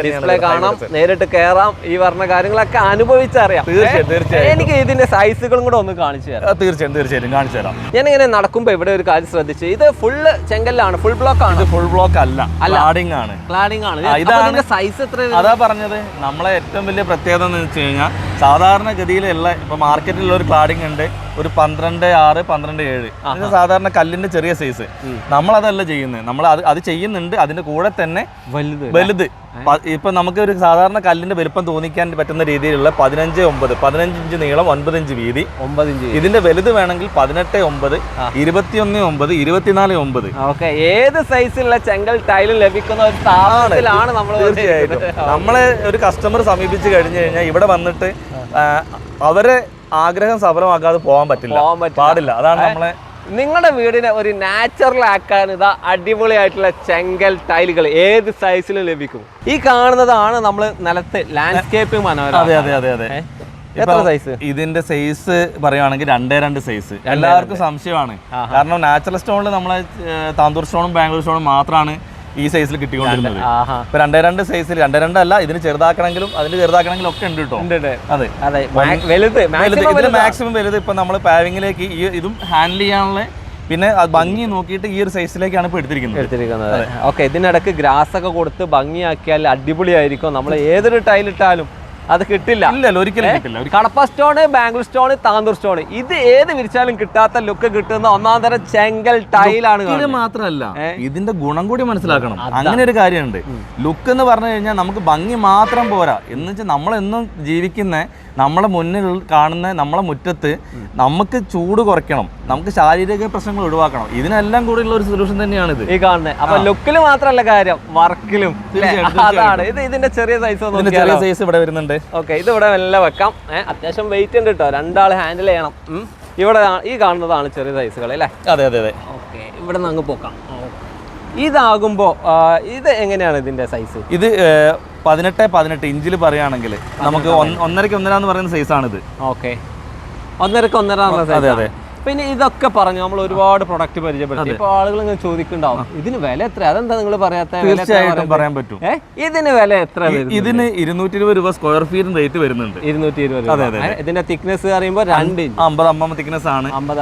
ഡിസ്പ്ലേ കാണാം. നേരിട്ട് കയറാം ഈ പറഞ്ഞ കാര്യങ്ങളൊക്കെ അനുഭവിച്ചറിയാം. തീർച്ചയായും? തീർച്ചയായും. എനിക്ക് ഇതിന്റെ സൈസുകളും കൂടെ ഒന്ന് കാണിച്ചു തരാം. തീർച്ചയായും തീർച്ചയായും കാണിച്ചു തരാം. ഞാൻ ഇങ്ങനെ നടക്കുമ്പോൾ ഇവിടെ ഒരു കാര്യം ശ്രദ്ധിച്ചു. ഇത് ഫുള്ള് ചെങ്കല്ലാണ് ഫുൾ ബ്ലോക്ക് ആണ്. ഫുൾ ബ്ലോക്ക് അല്ല ക്ലാഡിംഗ് ആണ്. ക്ലാഡിംഗ് ആണ്. ഇതാണ് സൈസ് എത്ര അതാ പറഞ്ഞത്. നമ്മളെ ഏറ്റവും വലിയ പ്രത്യേകത എന്ന് വെച്ച് കഴിഞ്ഞാൽ സാധാരണഗതിയിലുള്ള ഇപ്പൊ മാർക്കറ്റിലുള്ള ഒരു ക്ലാഡിംഗ് ഉണ്ട് ഒരു പന്ത്രണ്ട് ആറ് പന്ത്രണ്ട് ഏഴ്. സാധാരണ കല്ലിന്റെ ചെറിയ സൈസ് നമ്മളതല്ല ചെയ്യുന്നത്. നമ്മൾ അത് അത് ചെയ്യുന്നുണ്ട് അതിന്റെ കൂടെ തന്നെ വലുത് വലുത്. ഇപ്പൊ നമുക്ക് ഒരു സാധാരണ കല്ലിന്റെ വലുപ്പം തോന്നിക്കാൻ പറ്റുന്ന രീതിയിലുള്ള പതിനഞ്ച് ഒമ്പത് പതിനഞ്ച് ഇഞ്ച് നീളം ഒൻപത് ഇഞ്ച് വീതി. ഒമ്പത് ഇഞ്ച് ഇതിന്റെ വലുത് വേണമെങ്കിൽ പതിനെട്ട് ഒമ്പത് ഇരുപത്തിയൊന്ന് ഒമ്പത് ഇരുപത്തിനാല് ഒമ്പത്. ഓക്കെ. ഏത് സൈസിലുള്ള ചെങ്കൽ ടൈലും ലഭിക്കുന്ന ഒരു സാധനത്തിലാണ് നമ്മൾ തീർച്ചയായിട്ടും. നമ്മളെ ഒരു കസ്റ്റമർ സമീപിച്ചു കഴിഞ്ഞു കഴിഞ്ഞാൽ ഇവിടെ വന്നിട്ട് അവരെ ആഗ്രഹം സഫലമാക്കാതെ പോകാൻ പറ്റില്ല. പാടില്ല. അതാണ് നമ്മളെ നിങ്ങളുടെ വീടിനെ ഒരു നാച്ചുറൽ ആക്കാൻ ഇതാ അടിപൊളിയായിട്ടുള്ള ചെങ്കൽ ടൈലുകൾ ഏത് സൈസിലും ലഭിക്കും. ഈ കാണുന്നതാണ് നമ്മൾ നിലത്ത് ലാൻഡ്സ്കേപ്പിംഗ് മനോഹരം അതെ അതെ അതെ അതെ. എത്ര സൈസ് ഇതിന്റെ സൈസ് പറയുവാണെങ്കിൽ രണ്ടേ രണ്ട് സൈസ് എല്ലാവർക്കും സംശയമാണ്. കാരണം നാച്ചുറൽ സ്റ്റോണിൽ നമ്മളെ താന്തൂർ സ്റ്റോണും ബാംഗ്ലൂർ സ്റ്റോണും മാത്രമാണ് ഈ സൈസിൽ കിട്ടിക്കൊണ്ടിരുന്നത്. ഇപ്പൊ രണ്ടേ രണ്ട് സൈസിൽ രണ്ടേ രണ്ടല്ല ഇതിന് ചെറുതാക്കണമെങ്കിലും അതിന് ചെറുതാക്കണമെങ്കിലും ഒക്കെ ഉണ്ട് കേട്ടോ. അതെ. അതെ വലുത് മാക്സിമം ഇതിൽ മാക്സിമം വലുത്. ഇപ്പൊ നമ്മൾ പാവിങ്ങിലേക്ക് ഈ ഇതും ഹാൻഡിൽ ചെയ്യാനുള്ള പിന്നെ ഭംഗി നോക്കിയിട്ട് ഈ ഒരു സൈസിലേക്കാണ് ഇപ്പൊ എടുത്തിരിക്കുന്നത്. എടുത്തിരിക്കുന്നത്. ഓക്കെ ഇതിനിടക്ക് ഗ്രാസ് ഒക്കെ കൊടുത്ത് ഭംഗിയാക്കിയാൽ അടിപൊളിയായിരിക്കും. നമ്മൾ ഏതൊരു ടൈലിട്ടാലും അത് കിട്ടില്ല. ഒരിക്കലും കിട്ടില്ല Cuddapah stone Bangalore stone Tandur stone ഇത് ഏത് വിരിച്ചാലും കിട്ടാത്ത ലുക്ക് കിട്ടുന്ന ഒന്നാം തരം ചെങ്കൽ ടൈലാണ് ഇത് മാത്രമല്ല ഇതിന്റെ ഗുണം കൂടി മനസ്സിലാക്കണം. അങ്ങനെ ഒരു കാര്യമുണ്ട്. ലുക്ക് എന്ന് പറഞ്ഞു കഴിഞ്ഞാൽ നമുക്ക് ഭംഗി മാത്രം പോരാ. എന്ന് വെച്ചാൽ നമ്മളെന്നും ജീവിക്കുന്ന നമ്മളെ മുന്നിൽ കാണുന്ന നമ്മളെ മുറ്റത്ത് നമുക്ക് ചൂട് കുറയ്ക്കണം. നമുക്ക് ശാരീരിക പ്രശ്നങ്ങൾ ഒഴിവാക്കണം. ഇതിനെല്ലാം കൂടി ഉള്ള ഒരു സൊല്യൂഷൻ തന്നെയാണ് ഇത് ഈ കാണുന്നത് അപ്പൊ ലുക്കിൽ മാത്രമല്ല കാര്യം വർക്കിലും. അതാണ്. ഇത് ഇതിന്റെ ചെറിയ സൈസ് ചെറിയ സൈസ് ഇവിടെ വരുന്നുണ്ട്. ഓക്കെ ഇത് ഇവിടെ എല്ലാം വെക്കാം. അത്യാവശ്യം വെയിറ്റ് ഉണ്ട് കേട്ടോ രണ്ടാൾ ഹാൻഡിൽ ചെയ്യണം. ഇവിടെ ഈ കാണുന്നതാണ് ചെറിയ സൈസുകൾ അല്ലേ? അതെ അതെ അതെ. ഓക്കെ ഇവിടെ നിന്ന് അങ്ങ് പോക്കാം. ഇതാകുമ്പോ ഇത് എങ്ങനെയാണ് ഇതിന്റെ സൈസ് ഇത് പതിനെട്ട് പതിനെട്ട് ഇഞ്ചിൽ പറയുകയാണെങ്കിൽ നമുക്ക് ഒന്നരക്ക് ഒന്നര എന്ന് പറയുന്ന സൈസാണിത് ഓക്കെ ഒന്നരക്ക് ഒന്നര അതെ, അതെ. പിന്നെ ഇതൊക്കെ പറഞ്ഞു നമ്മൾ ഒരുപാട് പ്രൊഡക്റ്റ് പരിചയപ്പെടുത്തി. ഇപ്പൊ ആളുകൾ ഇങ്ങനെ ചോദിക്കുന്നുണ്ടാവും ഇതിന് വില എത്ര? അതെന്താ നിങ്ങൾ പറയാത്ത തീർച്ചയായിട്ടും പറയാൻ പറ്റും. ഇതിന് വില എത്ര ഇതിന് ഇരുന്നൂറ്റി ഇരുപത് രൂപ സ്ക്വയർ ഫീറ്റ് റേറ്റ് വരുന്നുണ്ട്. ഇരുന്നൂറ്റി ഇരുപത് അതെ അതെ ഇതിന്റെ തിക്നെസ് പറയുമ്പോൾ രണ്ട് ഇഞ്ച് അമ്പത് അമ്മ തിക്നെസ് ആണ്. അമ്പത്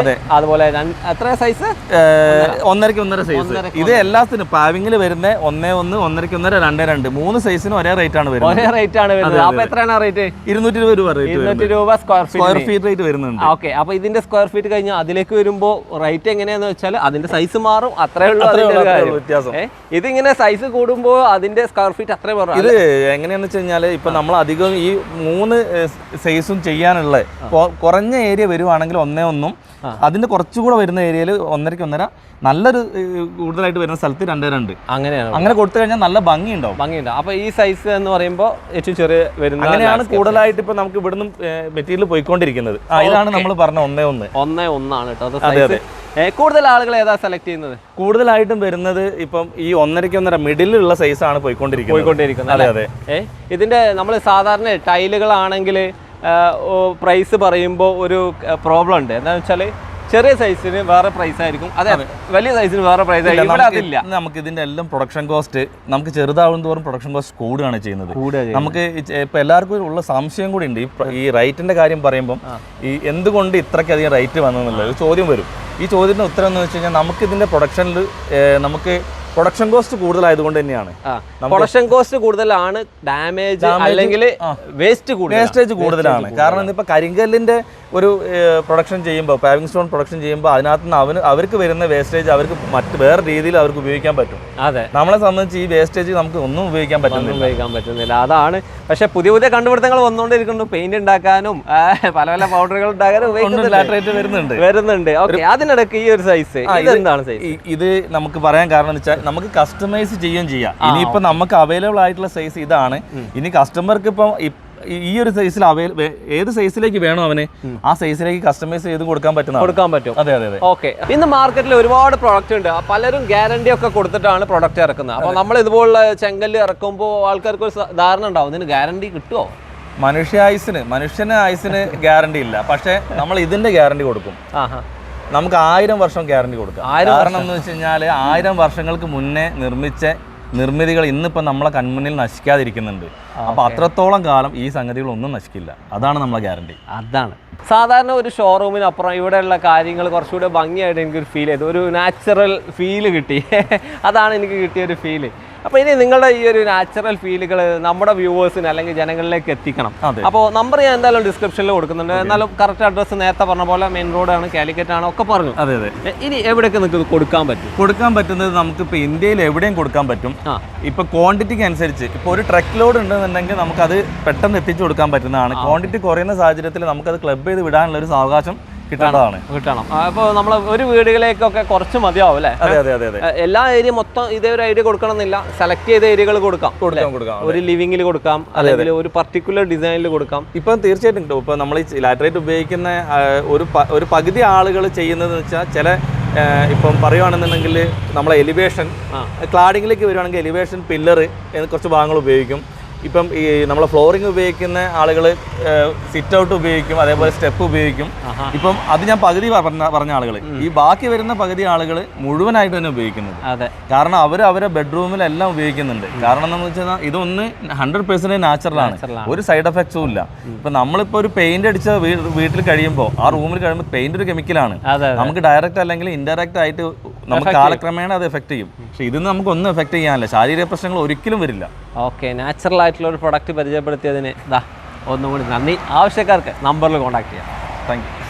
അതെ. അതുപോലെ എത്ര സൈസ് ഏർ, ഒന്നരയ്ക്ക് ഒന്നര സൈസ് ഇത് എല്ലാത്തിനും പാവിങ്ങിൽ വരുന്ന ഒന്നേ ഒന്ന് ഒന്നരയ്ക്ക് ഒന്നര രണ്ട് രണ്ട്. മൂന്ന് സൈസിന് ഒരേ റേറ്റ് ആണ് വരുന്നത്. ഒരേ റേറ്റ് ആണ് വരുന്നത്. അപ്പൊ എത്രയാണ് റേറ്റ് ഇരുന്നൂറ്റി ഇരുപത് രൂപ റേറ്റ് ഇരുന്നൂറ്റി രൂപ സ്ക്വയർ ഫീറ്റ് റേറ്റ് വരുന്നുണ്ട്. ഓക്കെ അപ്പൊ ഇതിന്റെ സ്ക്വയർ ഫീറ്റ് കഴിഞ്ഞാൽ അതിലേക്ക് വരുമ്പോൾ റേറ്റ് എങ്ങനെയാന്ന് വെച്ചാൽ അതിന്റെ സൈസ് മാറും. അത്രേ ഉള്ളൂ അതിന്റെ കാര്യം. വ്യത്യാസം. ഏ, ഇതിങ്ങനെ സൈസ് കൂടുമ്പോൾ അതിന്റെ സ്ക്വയർ ഫീറ്റ് അത്രേ മാറും. ഇത് എങ്ങനെയാന്ന് വെച്ച് കഴിഞ്ഞാൽ ഇപ്പൊ നമ്മൾ അധികം ഈ മൂന്ന് സൈസും ചെയ്യാനുള്ള കൊ- കുറഞ്ഞ ഏരിയ വരുവാണെങ്കിൽ ഒന്നേ ഒന്നും. അതിന്റെ കുറച്ചുകൂടെ വരുന്ന ഏരിയയിൽ ഒന്നരയ്ക്ക് ഒന്നര നല്ലൊരു കൂടുതലായിട്ട് വരുന്ന സ്ഥലത്ത് രണ്ട് രണ്ട്. അങ്ങനെയാണ്. അങ്ങനെ കൊടുത്തു കഴിഞ്ഞാൽ നല്ല ഭംഗി ഉണ്ടാവും ഭംഗിയുണ്ട്. അപ്പൊ ഈ സൈസ് എന്ന് പറയുമ്പോൾ ഏറ്റവും ചെറിയ വരുന്ന അങ്ങനെയാണ് കൂടുതലായിട്ട് ഇപ്പൊ നമുക്ക് ഇവിടുന്ന് മെറ്റീരിയൽ പോയിക്കൊണ്ടിരിക്കുന്നത്. ഇതാണ് നമ്മൾ പറഞ്ഞ ഒന്നേ ഒന്ന്. ഒന്നേ ഒന്നാണ് കേട്ടോ അത് സൈസ് കൂടുതൽ ആളുകൾ ഏതാ സെലക്ട് ചെയ്യുന്നത്? കൂടുതലായിട്ടും വരുന്നത് ഇപ്പം ഈ ഒന്നരയ്ക്ക് ഒന്നര മിഡിലുള്ള സൈസാണ് പോയിക്കൊണ്ടിരിക്കുന്നത്. പോയിക്കൊണ്ടിരിക്കുന്നത് അതെ അതെ. ഇതിന്റെ നമ്മൾ സാധാരണ ടൈലുകളാണെങ്കിൽ പ്രൈസ് പറയുമ്പോൾ ഒരു പ്രോബ്ലം ഉണ്ട്. എന്താണെന്ന് വെച്ചാൽ ചെറിയ സൈസിന് വേറെ പ്രൈസ് ആയിരിക്കും. അതെ വലിയ സൈസിന് വേറെ പ്രൈസ് ആയിരിക്കും. ഇവിടെ അതില്ല. നമുക്ക് ഇതിന്റെ എല്ലാം പ്രൊഡക്ഷൻ കോസ്റ്റ് നമുക്ക് ചെറുതാവും തോറും പ്രൊഡക്ഷൻ കോസ്റ്റ് കൂടുകയാണ് ചെയ്യുന്നത്. നമുക്ക് ഇപ്പൊ എല്ലാവർക്കും ഉള്ള സംശയം കൂടി ഉണ്ട്. ഈ റേറ്റിന്റെ കാര്യം പറയുമ്പോൾ ഈ എന്തുകൊണ്ട് ഇത്രയ്ക്കധികം റേറ്റ് വന്നെന്നുള്ള ഒരു ചോദ്യം വരും. ഈ ചോദ്യത്തിന് ഉത്തരം എന്ന് വെച്ച് കഴിഞ്ഞാൽ നമുക്ക് ഇതിന്റെ പ്രൊഡക്ഷനിൽ നമുക്ക് പ്രൊഡക്ഷൻ കോസ്റ്റ് കൂടുതലായതുകൊണ്ട് തന്നെയാണ്. പ്രൊഡക്ഷൻ കോസ്റ്റ് കൂടുതലാണ് ഡാമേജ് അല്ലെങ്കിൽ വേസ്റ്റ് വേസ്റ്റേജ് കൂടുതലാണ്. കാരണം ഇപ്പൊ കരിങ്കല്ലിന്റെ ഒരു പ്രൊഡക്ഷൻ ചെയ്യുമ്പോൾ പാവിംഗ് സ്റ്റോൺ പ്രൊഡക്ഷൻ ചെയ്യുമ്പോൾ അതിനകത്ത് നിന്ന് അവന് അവർക്ക് വരുന്ന വേസ്റ്റേജ് അവർക്ക് മറ്റ് വേറെ രീതിയിൽ അവർക്ക് ഉപയോഗിക്കാൻ പറ്റും. അതെ. നമ്മളെ സംബന്ധിച്ച് ഈ വേസ്റ്റേജ് നമുക്ക് ഒന്നും ഉപയോഗിക്കാൻ പറ്റുന്നില്ല. ഉപയോഗിക്കാൻ പറ്റുന്നില്ല. അതാണ്. പക്ഷെ പുതിയ പുതിയ കണ്ടുപിടുത്തങ്ങൾ വന്നുകൊണ്ടിരിക്കുന്നു. പെയിന്റ് ഉണ്ടാക്കാനും പല പല പൗഡറുകൾ ഉണ്ടാക്കാനും ഉപയോഗിക്കുന്നുണ്ട്. വരുന്നുണ്ട്. അതിനിടയ്ക്ക് ഈ ഒരു സൈസ് ഇതെന്താണ് സൈസ് ഇത് നമുക്ക് പറയാൻ കാരണം വെച്ചാൽ നമുക്ക് കസ്റ്റമൈസ് ചെയ്യുകയും ചെയ്യാം. ഇനിയിപ്പോ നമുക്ക് അവൈലബിൾ ആയിട്ടുള്ള സൈസ് ഇതാണ്. ഇനി കസ്റ്റമർക്ക് ഇപ്പം ഈ- ഒരു സൈസിൽ അവൈലബിൾ ഏത് സൈസിലേക്ക് വേണോ അവന് ആ സൈസിലേക്ക് കസ്റ്റമൈസ് ചെയ്ത് കൊടുക്കാൻ പറ്റുന്ന കൊടുക്കാൻ പറ്റും. അതെ അതെ അതെ. ഓക്കെ ഇന്ന് മാർക്കറ്റിൽ ഒരുപാട് പ്രോഡക്റ്റ് ഉണ്ട്. പലരും ഗ്യാരണ്ടി ഒക്കെ കൊടുത്തിട്ടാണ് പ്രോഡക്റ്റ് ഇറക്കുന്നത്. അപ്പോൾ നമ്മൾ ഇതുപോലുള്ള ചെങ്കല്ല് ഇറക്കുമ്പോൾ ആൾക്കാർക്ക് ഒരു ധാരണ ഉണ്ടാവും. ഇതിന് ഗ്യാരണ്ടി കിട്ടുമോ മനുഷ്യ ആയുസിന് മനുഷ്യന് ആയുസിന് ഗ്യാരണ്ടി ഇല്ല. പക്ഷെ നമ്മൾ ഇതിന്റെ ഗ്യാരണ്ടി കൊടുക്കും. ആഹാ. നമുക്ക് ആയിരം വർഷം ഗ്യാരണ്ടി കൊടുക്കാം. ആയിരം കാരണം എന്ന് വെച്ച് കഴിഞ്ഞാൽ ആയിരം വർഷങ്ങൾക്ക് മുന്നേ നിർമ്മിച്ച നിർമ്മിതികൾ ഇന്നിപ്പോൾ നമ്മളെ കൺമുന്നിൽ നശിക്കാതിരിക്കുന്നുണ്ട്. അപ്പോൾ അത്രത്തോളം കാലം ഈ സംഗതികളൊന്നും നശിക്കില്ല. അതാണ് നമ്മളെ ഗ്യാരണ്ടി. അതാണ്. സാധാരണ ഒരു ഷോറൂമിനപ്പുറം ഇവിടെയുള്ള കാര്യങ്ങൾ കുറച്ചുകൂടെ ഭംഗിയായിട്ട് എനിക്കൊരു ഫീൽ ചെയ്തു. ഒരു നാച്ചുറൽ ഫീൽ കിട്ടി. അതാണ് എനിക്ക് കിട്ടിയ ഒരു ഫീൽ അപ്പോൾ ഇനി നിങ്ങളുടെ ഈ ഒരു നാച്ചുറൽ ഫീലുകൾ നമ്മുടെ വ്യൂവേഴ്സിന് അല്ലെങ്കിൽ ജനങ്ങളിലേക്ക് എത്തിക്കണം. അപ്പോൾ നമ്പർ ഞാൻ എന്തായാലും ഡിസ്ക്രിപ്ഷനിൽ കൊടുക്കുന്നുണ്ട്. എന്നാലും കറക്റ്റ് അഡ്രസ്സ് നേരത്തെ പറഞ്ഞ പോലെ മെയിൻ റോഡാണ് കാലിക്കറ്റ് ആണ് ഒക്കെ പറഞ്ഞു. അതെ അതെ. ഇനി എവിടെയൊക്കെ നിങ്ങൾക്ക് കൊടുക്കാൻ പറ്റും? കൊടുക്കാൻ പറ്റുന്നത് നമുക്ക് ഇപ്പോൾ ഇന്ത്യയിൽ എവിടെയും കൊടുക്കാൻ പറ്റും. ഇപ്പോൾ ക്വാണ്ടിറ്റിക്ക് അനുസരിച്ച്. ഇപ്പോൾ ഒരു ട്രക്ക് ലോഡ് ഉണ്ടെന്നുണ്ടെങ്കിൽ നമുക്കത് പെട്ടെന്ന് എത്തിച്ചു കൊടുക്കാൻ പറ്റുന്നതാണ്. ക്വാണ്ടിറ്റി കുറയുന്ന സാഹചര്യത്തിൽ നമുക്കത് ക്ലബ് ചെയ്ത് വിടാനുള്ള ഒരു അവകാശം കിട്ടേണ്ടതാണ് കിട്ടണം. അപ്പോൾ നമ്മൾ ഒരു വീടുകളിലേക്കൊക്കെ കുറച്ച് മതിയാവും അല്ലേ? അതെ അതെ അതെ എല്ലാ ഏരിയ മൊത്തം ഇതേ ഒരു ഐഡിയ കൊടുക്കണം എന്നില്ല സെലക്ട് ചെയ്ത ഏരിയകൾ കൊടുക്കാം. കൊടുക്കാം കൊടുക്കാം. ഒരു ലിവിംഗിൽ കൊടുക്കാം. അല്ലെങ്കിൽ ഒരു പർട്ടിക്കുലർ ഡിസൈനിൽ കൊടുക്കാം. ഇപ്പം തീർച്ചയായിട്ടും കിട്ടും. ഇപ്പം നമ്മൾ ഈ ലാറ്ററേറ്റ് ഉപയോഗിക്കുന്ന ഒരു ഒരു പകുതി ആളുകൾ ചെയ്യുന്നത് വെച്ചാൽ ചില ഇപ്പം പറയുവാണെന്നുണ്ടെങ്കിൽ നമ്മളെ എലിവേഷൻ. ക്ലാഡിങ്ങിലേക്ക് വരുവാണെങ്കിൽ എലിവേഷൻ പില്ലർ കുറച്ച് ഭാഗങ്ങൾ ഉപയോഗിക്കും. ഇപ്പം ഈ നമ്മൾ ഫ്ലോറിംഗ് ഉപയോഗിക്കുന്ന ആളുകൾ സിറ്റ് ഔട്ട് ഉപയോഗിക്കും അതേപോലെ സ്റ്റെപ്പ് ഉപയോഗിക്കും. ഇപ്പം അത് ഞാൻ പകുതി പറഞ്ഞ പറഞ്ഞ ആളുകൾ ഈ ബാക്കി വരുന്ന പകുതി ആളുകൾ മുഴുവനായിട്ട് തന്നെ ഉപയോഗിക്കുന്നത്. അതെ. കാരണം അവർ അവരെ ബെഡ്റൂമിലെല്ലാം ഉപയോഗിക്കുന്നുണ്ട്. കാരണം എന്ന് വെച്ചാൽ ഇതൊന്ന് ഹൺഡ്രഡ് പെർസെന്റേജ് നാച്ചുറലാണ് ഒരു സൈഡ് എഫക്ട്സും ഇല്ല. ഇപ്പൊ നമ്മളിപ്പോ ഒരു പെയിന്റ് അടിച്ച വീട്ടിൽ കഴിയുമ്പോൾ ആ റൂമിൽ കഴിയുമ്പോൾ പെയിന്റ് ഒരു കെമിക്കലാണ് നമുക്ക് ഡയറക്റ്റ് അല്ലെങ്കിൽ ഇൻഡയറക്റ്റ് ആയിട്ട് നമുക്ക് കാലക്രമേണ അത് എഫക്ട് ചെയ്യും. പക്ഷെ ഇതിന് നമുക്ക് ഒന്നും എഫക്ട് ചെയ്യാനില്ല. ശാരീരിക പ്രശ്നങ്ങൾ ഒരിക്കലും വരില്ല. ഓക്കെ നാച്ചുറൽ ആയിട്ടുള്ള ഒരു പ്രൊഡക്റ്റ് പരിചയപ്പെടുത്തിയതിന് ഇതാ ഒന്നുകൂടി നന്ദി. ആവശ്യക്കാർക്ക് നമ്പറിൽ കോൺടാക്ട് ചെയ്യാം. Thank you